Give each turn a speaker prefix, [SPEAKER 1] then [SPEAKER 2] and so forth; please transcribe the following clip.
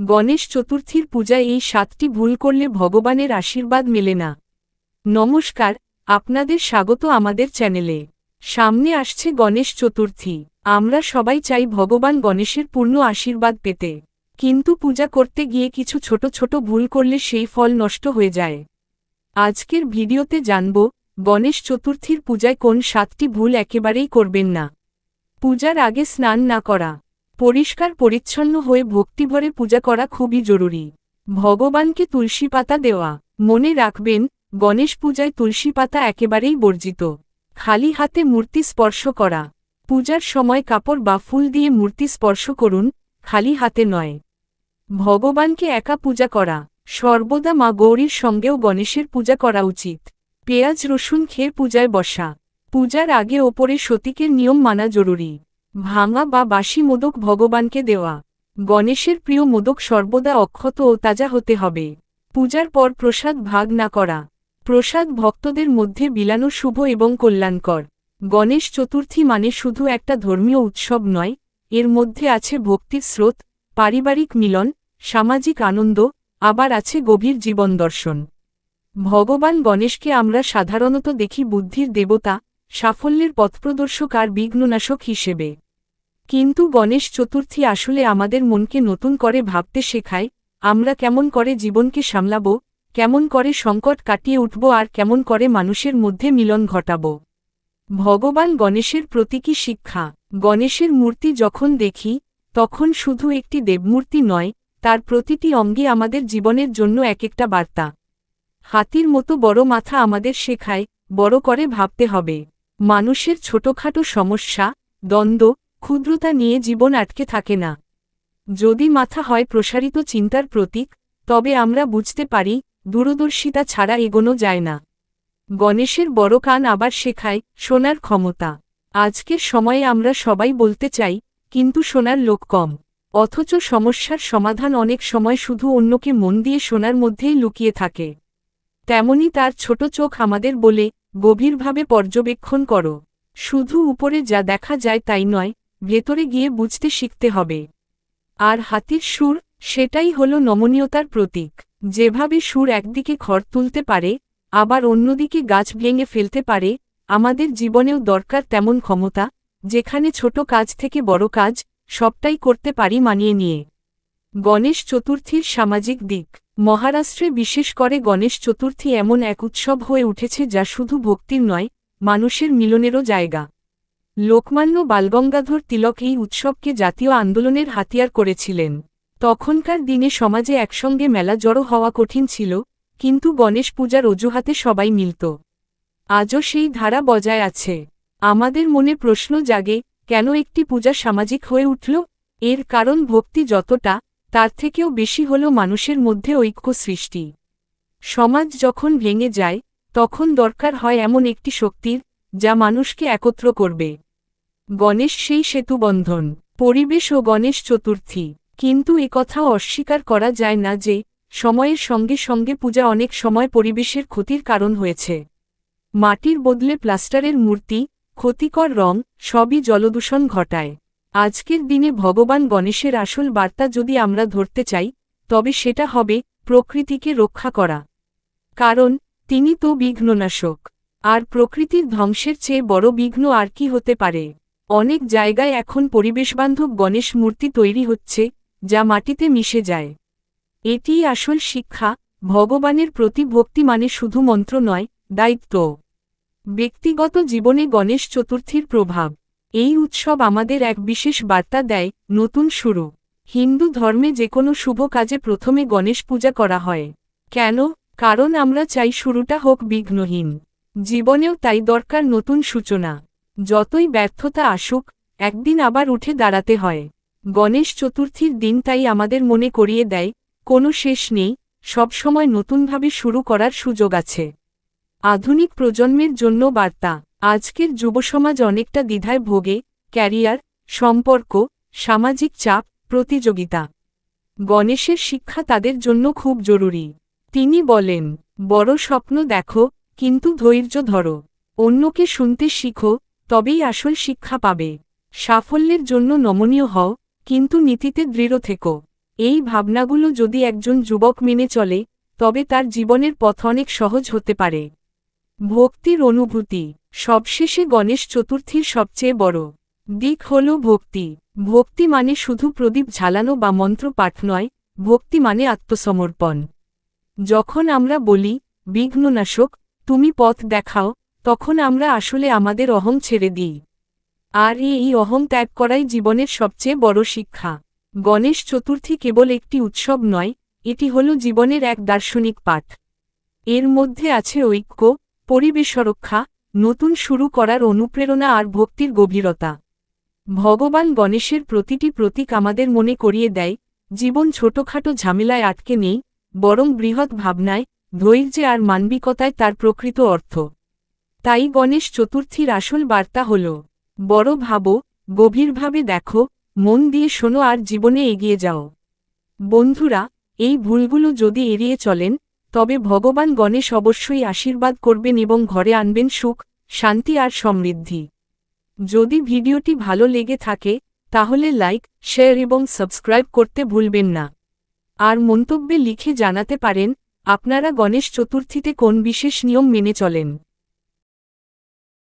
[SPEAKER 1] গণেশ চতুর্থীর পূজায় এই সাতটি ভুল করলে ভগবানের আশীর্বাদ মেলে না। নমস্কার, আপনাদের স্বাগত আমাদের চ্যানেলে। সামনে আসছে গণেশ চতুর্থী। আমরা সবাই চাই ভগবান গণেশের পূর্ণ আশীর্বাদ পেতে। কিন্তু পূজা করতে গিয়ে কিছু ছোট ছোট ভুল করলে সেই ফল নষ্ট হয়ে যায়। আজকের ভিডিওতে জানব, গণেশ চতুর্থীর পূজায় কোন সাতটি ভুল একেবারেই করবেন না। পূজার আগে স্নান না করা। পরিষ্কার পরিচ্ছন্ন হয়ে ভক্তিভরে পূজা করা খুবই জরুরি। ভগবানকে তুলসী পাতা দেওয়া। মনে রাখবেন, গণেশ পূজায় তুলসী পাতা একেবারেই বর্জিত। খালি হাতে মূর্তি স্পর্শ করা। পূজার সময় কাপড় বা ফুল দিয়ে মূর্তি স্পর্শ করুন, খালি হাতে নয়। ভগবানকে একা পূজা করা। সর্বদা মা গৌরীর সঙ্গেও গণেশের পূজা করা উচিত। পেঁয়াজ রসুন খেয়ে পূজায় বসা। পূজার আগে ওপরে সতীকের নিয়ম মানা জরুরি। ভাঙা বা বাসি মোদক ভগবানকে দেওয়া। গণেশের প্রিয় মোদক সর্বদা অক্ষত ও তাজা হতে হবে। পূজার পর প্রসাদ ভাগ না করা। প্রসাদ ভক্তদের মধ্যে বিলানো শুভ এবং কল্যাণকর। গণেশ চতুর্থী মানে শুধু একটা ধর্মীয় উৎসব নয়, এর মধ্যে আছে ভক্তির স্রোত, পারিবারিক মিলন, সামাজিক আনন্দ, আবার আছে গভীর জীবন দর্শন। ভগবান গণেশকে আমরা সাধারণত দেখি বুদ্ধির দেবতা সাফল্যের পথপ্রদর্শক আর বিঘ্ননাশক হিসেবে। কিন্তু গণেশ চতুর্থী আসলে আমাদের মনকে নতুন করে ভাবতে শেখায়, আমরা কেমন করে জীবনকে সামলাব, কেমন করে সংকট কাটিয়ে উঠব আর কেমন করে মানুষের মধ্যে মিলন ঘটাব। ভগবান গণেশের প্রতীকী শিক্ষা, গণেশের মূর্তি যখন দেখি, তখন শুধু একটি দেবমূর্তি নয়, তার প্রতিটি অঙ্গে আমাদের জীবনের জন্য এক একটা বার্তা। হাতির মতো বড় মাথা আমাদের শেখায়, বড় করে ভাবতে হবে। মানুষের ছোটখাটো সমস্যা, দ্বন্দ্ব, ক্ষুদ্রতা নিয়ে জীবন আটকে থাকে না। যদি মাথা হয় প্রসারিত চিন্তার প্রতীক, তবে আমরা বুঝতে পারি, দূরদর্শিতা ছাড়া এগোনো যায় না। গণেশের বড় কান আবার শেখায় শোনার ক্ষমতা। আজকের সময়ে আমরা সবাই বলতে চাই, কিন্তু শোনার লোক কম। অথচ সমস্যার সমাধান অনেক সময় শুধু অন্যকে মন দিয়ে শোনার মধ্যেই লুকিয়ে থাকে। তেমনি তার ছোট চোখ আমাদের বলে গভীরভাবে পর্যবেক্ষণ করো। শুধু উপরে যা দেখা যায় তাই নয়, ভেতরে গিয়ে বুঝতে শিখতে হবে। আর হাতির সুর, সেটাই হল নমনীয়তার প্রতীক। যেভাবে সুর একদিকে খড় তুলতে পারে, আবার অন্যদিকে গাছ ভেঙে ফেলতে পারে, আমাদের জীবনেও দরকার তেমন ক্ষমতা, যেখানে ছোট কাজ থেকে বড় কাজ, সবটাই করতে পারি মানিয়ে নিয়ে। গণেশ চতুর্থীর সামাজিক দিক। মহারাষ্ট্রে বিশেষ করে গণেশ চতুর্থী এমন এক উৎসব হয়ে উঠেছে যা শুধু ভক্তির নয়, মানুষের মিলনেরও জায়গা। লোকমান্য বালগঙ্গাধর তিলক এই উৎসবকে জাতীয় আন্দোলনের হাতিয়ার করেছিলেন। তখনকার দিনে সমাজে একসঙ্গে মেলা জড়ো হওয়া কঠিন ছিল, কিন্তু গণেশ পূজার অজুহাতে সবাই মিলত। আজও সেই ধারা বজায় আছে। আমাদের মনে প্রশ্ন জাগে, কেন একটি পূজা সামাজিক হয়ে উঠল? এর কারণ ভক্তি যতটা তার থেকেও বেশি হল মানুষের মধ্যে ঐক্য সৃষ্টি। সমাজ যখন ভেঙে যায়, তখন দরকার হয় এমন একটি শক্তির, যা মানুষকে একত্র করবে। গণেশ সেই সেতুবন্ধন পরিবেশ ও গণেশ চতুর্থী। কিন্তু একথাও অস্বীকার করা যায় না যে, সময়ের সঙ্গে সঙ্গে পূজা অনেক সময় পরিবেশের ক্ষতির কারণ হয়েছে। মাটির বদলে প্লাস্টারের মূর্তি, ক্ষতিকর রং, সবই জলদূষণ ঘটায়। আজকের দিনে ভগবান গণেশের আসল বার্তা যদি আমরা ধরতে চাই, তবে সেটা হবে প্রকৃতিকে রক্ষা করা। কারণ, তিনি তো বিঘ্ননাশক, আর প্রকৃতির ধ্বংসের চেয়ে বড় বিঘ্ন আর কি হতে পারে? অনেক জায়গায় এখন পরিবেশবান্ধব গণেশ মূর্তি তৈরি হচ্ছে, যা মাটিতে মিশে যায়। এটিই আসল শিক্ষা, ভগবানের প্রতি ভক্তি মানে শুধু মন্ত্র নয়, দায়িত্ব। ব্যক্তিগত জীবনে গণেশ চতুর্থীর প্রভাব। এই উৎসব আমাদের এক বিশেষ বার্তা দেয়, নতুন শুরু। হিন্দু ধর্মে যে কোনো শুভ কাজে প্রথমে গণেশ পূজা করা হয়। কেন? কারণ আমরা চাই শুরুটা হোক বিঘ্নহীন। জীবনেও তাই দরকার নতুন সূচনা। যতই ব্যর্থতা আসুক, একদিন আবার উঠে দাঁড়াতে হয়। গণেশ চতুর্থীর দিন তাই আমাদের মনে করিয়ে দেয়, কোনো শেষ নেই সবসময় নতুনভাবে শুরু করার সুযোগ আছে। আধুনিক প্রজন্মের জন্য বার্তা। আজকের যুবসমাজ অনেকটা দ্বিধায় ভোগে, ক্যারিয়ার, সম্পর্ক, সামাজিক চাপ, প্রতিযোগিতা। গণেশের শিক্ষা তাদের জন্য খুব জরুরি। তিনি বলেন, বড় স্বপ্ন দেখো, কিন্তু ধৈর্য ধরো। অন্যকে শুনতে শিখো, তবেই আসল শিক্ষা পাবে। সাফল্যের জন্য নমনীয় হও, কিন্তু নীতিতে দৃঢ় থেকো। এই ভাবনাগুলো যদি একজন যুবক মেনে চলে, তবে তার জীবনের পথ অনেক সহজ হতে পারে। ভক্তির অনুভূতি। সবশেষে গণেশ চতুর্থীর সবচেয়ে বড় দিক হল ভক্তি। ভক্তি মানে শুধু প্রদীপ ঝালানো বা মন্ত্র পাঠ নয়, ভক্তি মানে আত্মসমর্পণ। যখন আমরা বলি, বিঘ্ননাশক, তুমি পথ দেখাও, তখন আমরা আসলে আমাদের অহং ছেড়ে দিই। আর এই অহং ত্যাগ করাই জীবনের সবচেয়ে বড় শিক্ষা। গণেশ চতুর্থী কেবল একটি উৎসব নয়, এটি হল জীবনের এক দার্শনিক পাঠ। এর মধ্যে আছে ঐক্য পরিবেশ রক্ষা নতুন শুরু করার অনুপ্রেরণা আর ভক্তির গভীরতা। ভগবান গণেশের প্রতিটি প্রতীক আমাদের মনে করিয়ে দেয়, জীবন ছোটখাটো ঝামেলায় আটকে নেই, বরং বৃহৎ ভাবনায়, ধৈর্যে আর মানবিকতায় তার প্রকৃত অর্থ। তাই গণেশ চতুর্থীর আসল বার্তা হল, বড় ভাবো, গভীরভাবে দেখো, মন দিয়ে শোনো আর জীবনে এগিয়ে যাও। বন্ধুরা, এই ভুলগুলো যদি এড়িয়ে চলেন তবে ভগবান গণেশ অবশ্যই আশীর্বাদ করবেন এবং ঘরে আনবেন সুখ, শান্তি আর সমৃদ্ধি। যদি ভিডিওটি ভালো লেগে থাকে, তাহলে লাইক, শেয়ার এবং সাবস্ক্রাইব করতে ভুলবেন না। আর মন্তব্যে লিখে জানাতে পারেন, আপনারা গণেশ চতুর্থীতে কোন বিশেষ নিয়ম মেনে চলেন?